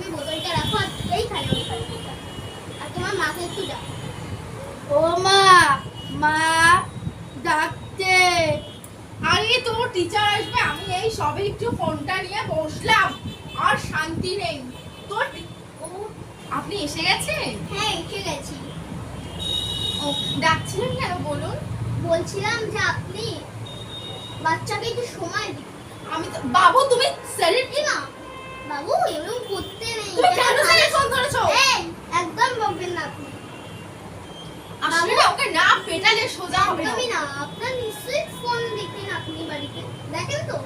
তুমি বোতলটা রাখো আর এইখানে। আর তোমার মাকে একটু দাও। ও মা মা ডাকতে আরে তোর টিচার আসবে আমি এই সবে একটু ফোনটা নিয়ে বসলাম আর শান্তি নেই। তোর ও আপনি এসে গেছেন? হ্যাঁ এসে গেছি। ও ডাকছিলেন কেন বলুন? বলছিলাম যে আপনি বাচ্চাকে একটু সময় দিন। আমি তো বাবু তুমি স্যারের কি না। বাবু এরকম করতে নেই। তুমি কেন স্যারের ফোন করেছ? একদম বকবেন না আপনি আসলে ওকে না পেটালে সোজা হবে না। না আপনার নিশ্চয়ই ফোন দেখেন আপনি বাড়িতে। দেখেন তো।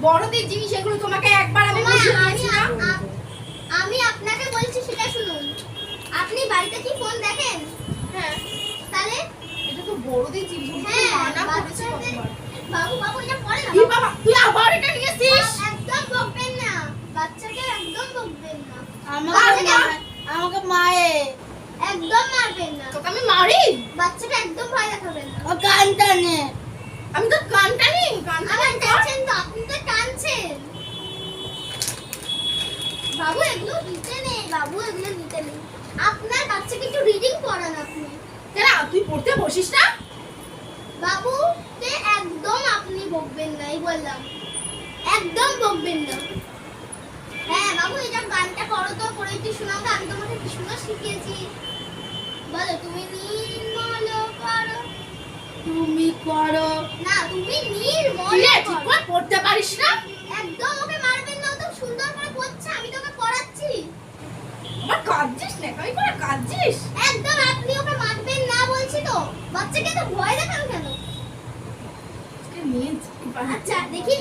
বড়দের জিনিস এগুলো তোমাকে একবার আমি আমি আমি আপনাকে বলছি সেটা শুনুন। আপনি বাড়িতে কি ফোন দেখেন? হ্যাঁ। তাহলে? এটা তো বড়দের জিনিস আমি তো হ্যাঁ মানা করেছি বাচ্চাদের কতবার। বাবু বাবু এটা পড়ে না এই বাবা তুই আবার এটা নিয়ে এসেছিস একদম বকবেন না বাচ্চাকে একদম বকবেন না আমাকে মা- আমাকে একদম মারবেন না। তোকে আমি মারি? একদম ভয় দেখাবেন না। ও কান টানে। আমি তো কানটা নেই কানটা আবার নেই তো। আপনি তো কাঁদছেন বাবু এগুলো নিতে নেই। বাবু এগুলো নিতে নেই। আপনার বাচ্চাকে একটু রিডিং পড়ান আপনি। কেন তুই পড়তে বসিস না? বাবু তে একদম আপনি বকবেন না এই বললাম। একদম বকবেন না। বাবু এটা গানটা করো তো করে একটু শোনাও আমি তোমাকে কি শিখিয়েছি। বলো তুমি নির্মল করো। তুমি করো। না তুমি নির্মল ঠিক করে পড়তে পারিস না? একদম ওকে মারবেন না তো সুন্দর করে পড়ছে আমি তোকে পড়াচ্ছি। আবার কাঁদছিস না? আমি করে কাঁদছিস? একদম আপনি ওকে মারবেন না বলছি তো। বাচ্চাকে তো ভয় দেখান কেন? আচ্ছা দেখি।